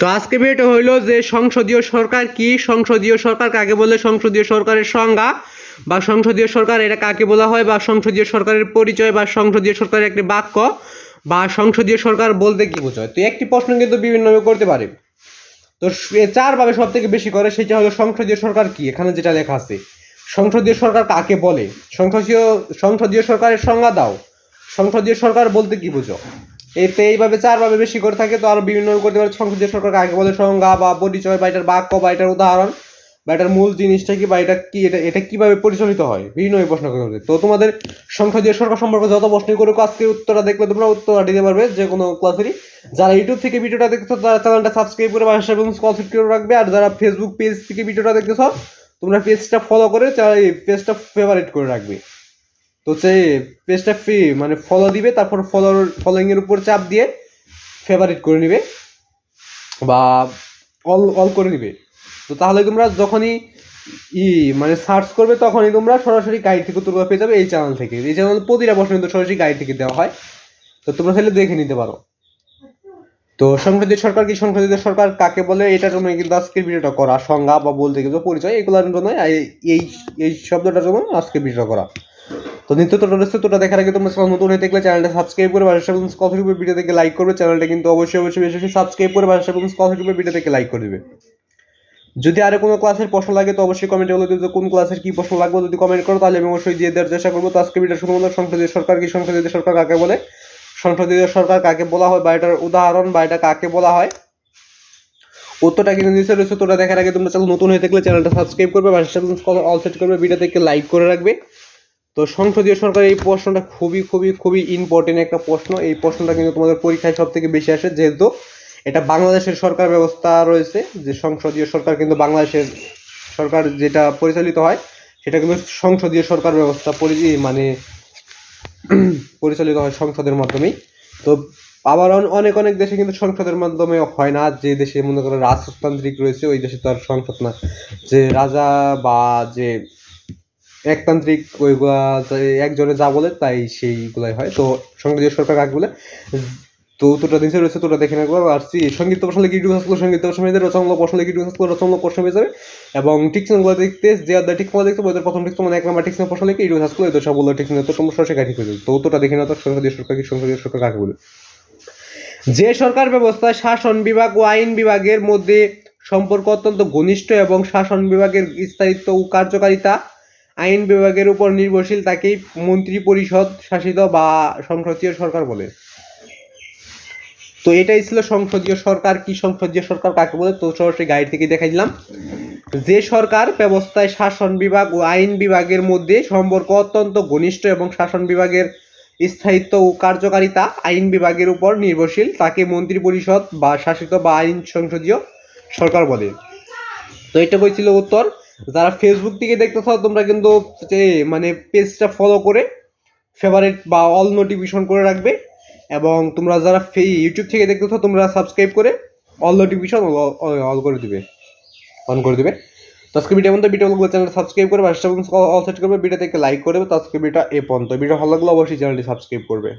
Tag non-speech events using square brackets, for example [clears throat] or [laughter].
তো আজকে ভিডিওটা হইল যে সংসদীয় সরকার কি? সংসদীয় সরকার কাকে বলে সংসদীয় সরকারের সংজ্ঞা বা সংসদীয় সরকার এটা কাকে বলা হয় বা সংসদীয় সরকারের পরিচয় বা সংসদীয় সরকারের একটি বাক্য বা সংসদীয় সরকার বলতে কি বোঝায়? তো একটি প্রশ্ন কিন্তু বিভিন্নভাবে করতে পারে। তো চারভাবে সব থেকে বেশি করে সেটা হলো সংসদীয় সরকার কি? এখানে যেটা লেখা আছে, সংসদীয় সরকার কাকে বলে? সংসদীয় সংসদীয় সরকারের সংজ্ঞা দাও। সংসদীয় সরকার বলতে কি বুঝো? এতে এইভাবে চারভাবে বেশি করে থাকে, তো আরও বিভিন্ন করতে পারে। সংসদীয় সরকার কাকে বলে? সংজ্ঞা বা পরিচয় বা এটার বাক্য বা এটার উদাহরণ বা এটার মূল জিনিসটা কি বা এটা কি, এটা এটা কীভাবে পরিচালিত হয়? বিভিন্ন প্রশ্ন করতে তো তোমাদের সংসদীয় সরকার সম্পর্কে যত প্রশ্ন করুক আজকে উত্তরটা দেখলে তোমরা উত্তরটা দিতে পারবে যে কোনো ক্লাসেরই। যারা ইউটিউব থেকে ভিডিওটা দেখতেছো, তারা চ্যানেলটা সাবস্ক্রাইব করে পাশে এবং কনসেপ্ট করে রাখবে। আর যারা ফেসবুক পেজ থেকে ভিডিওটা দেখতেছো, তোমরা পেজটা ফলো করে পেজটা ফেভারিট করে রাখবে। তো সে পেজটা ফ্রি মানে ফলো দিবে, তারপর ফলো ফলোইং এর উপর চাপ দিয়ে ফেভারিট করে নিবে বা অল অল করে নিবে। তো তাহলে তোমরা যখনই ই মানে সার্চ করবে, তখনই তোমরা সরাসরি গাইড থেকে উত্তর পেয়ে যাবে এই চ্যানেল থেকে। এই চ্যানেল প্রতিটা প্রশ্ন কিন্তু সরাসরি গাইড থেকে দেওয়া হয়। তো তোমরা তাহলে দেখে নিতে পারো। তো সংসদীয় সরকার কি সংসদীয় সরকার কাকে বলে এটার জন্য কিন্তু আজকের ভিডিওটা করা। সংজ্ঞা বা বলতে গেলে পরিচয়, এগুলোর জন্য এই- এই শব্দটার জন্য আজকে ভিডিও করা। তো নিত্য তোটা দেখার আগে তোমরা নতুন হয়ে থাকলে চ্যানেলটা সাবস্ক্রাইব করে বাসা এবং কথা টিপে ভিডিও থেকে লাইক করবে। চ্যানেলটা কিন্তু অবশ্যই অবশ্যই বেশি বেশি সাবস্ক্রাইব করে বাসা এবং কথা টিপে ভিডিও থেকে লাইক করে দিবে। যদি আরও কোনো ক্লাসের প্রশ্ন লাগে তো অবশ্যই কমেন্টে বলে যে কোন ক্লাসের কি প্রশ্ন লাগবে যদি কমেন্ট করো তাহলে আমি অবশ্যই দিয়ে দেওয়ার চেষ্টা করব। তো আজকে ভিডিও শুধুমাত্র সংসদীয় সরকার কি সংসদীয় সরকার কাকে বলে? সংসদীয় সরকার কাকে বলা হয়? বা এটার উদাহরণ বা এটা কাকে বলা হয়? উত্তরটা কিন্তু নিচে রয়েছে। তোটা দেখার আগে তোমরা চ্যানেল নতুন হয়ে থাকলে চ্যানেলটা সাবস্ক্রাইব করবে বাসা অল সেট করবে ভিডিও থেকে লাইক করে রাখবে। তো সংসদীয় সরকার এই প্রশ্নটা খুবই খুবই খুবই ইম্পর্টেন্ট একটা প্রশ্ন। এই প্রশ্নটা কিন্তু তোমাদের পরীক্ষায় সব থেকে বেশি আসে, যেহেতু এটা বাংলাদেশের সরকার ব্যবস্থা রয়েছে, যে সংসদীয় সরকার কিন্তু বাংলাদেশের সরকার যেটা পরিচালিত হয়, সেটা কিন্তু সংসদীয় সরকার ব্যবস্থা মানে [clears throat] পরিচালিত হয় সংসদের মাধ্যমেই। তো আবার অনেক অনেক দেশে কিন্তু সংসদের মাধ্যমে হয় না, যে দেশে মনে করো রাজতান্ত্রিক রয়েছে, ওই দেশে তো আর সংসদ না। যে রাজা বা যে একতান্ত্রিক ওইগুলা একজনে যা বলে তাই সেইগুলাই হয়। তো সংসদীয় সরকার কাকে বলে? তো তোটা নিচে রয়েছে তোটা দেখে নেব আর সংগীত প্রশ্ন লিখে ইউটিউব হাসগুলো সংগীত প্রশ্ন হয়ে যাবে রচনাগুলো প্রশ্ন লিখে ইউটিউব হাসগুলো রচনাগুলো প্রশ্ন হয়ে যাবে। এবং টিকসনগুলো দেখতে, যে আদার টিকসগুলো দেখতে, ওদের প্রথম টিকস মানে এক নম্বর টিকসন প্রশ্ন লিখে ইউটিউব হাসগুলো এদের সবগুলো টিকসন তো তোমরা সরাসরি ঠিক হয়ে তো তোটা দেখে নাও তো সংসদীয় সরকার কি সংসদীয় সরকার কাকে বলে। যে সরকার ব্যবস্থায় শাসন বিভাগ ও আইন বিভাগের মধ্যে সম্পর্ক অত্যন্ত ঘনিষ্ঠ এবং শাসন বিভাগের স্থায়িত্ব ও কার্যকারিতা আইন বিভাগের উপর নির্ভরশীল তাকেই মন্ত্রী পরিষদ শাসিত বা সংসদীয় সরকার বলে। তো এটাই ছিল সংসদীয় সরকার, কি সংসদীয় সরকার কাকে বলে? তো সরাসরি গাইড থেকে দেখাই দিলাম। যে সরকার ব্যবস্থায় শাসন বিভাগ ও আইন বিভাগের মধ্যে সম্পর্ক অত্যন্ত ঘনিষ্ঠ এবং শাসন বিভাগের স্থায়িত্ব ও কার্যকারিতা আইন বিভাগের উপর নির্ভরশীল, তাকে মন্ত্রী পরিষদ বা শাসিত বা আইন সংসদীয় সরকার বলে। তো এটা বলছিল উত্তর। যারা ফেসবুক থেকে দেখতেছ, তোমরা কিন্তু মানে পেজটা ফলো করে ফেভারিট বা অল নোটিফিকেশন করে রাখবে। এবং তোমরা যারা ইউটিউব থেকে দেখতেছ, তোমরা সাবস্ক্রাইব করে অল নোটিফিকেশন অল করে দিবে। অন করে দিবে। তো ভিডিও মধ্যে ভিডিও চ্যানেল সাবস্ক্রাইব করবে অল সেট করবে ভিডিও থেকে লাইক করবে, তো আজকে ভিডিওটা এ পর্যন্ত। ভিডিও ভালো লাগলে অবশ্যই চ্যানেলটি সাবস্ক্রাইব করবে।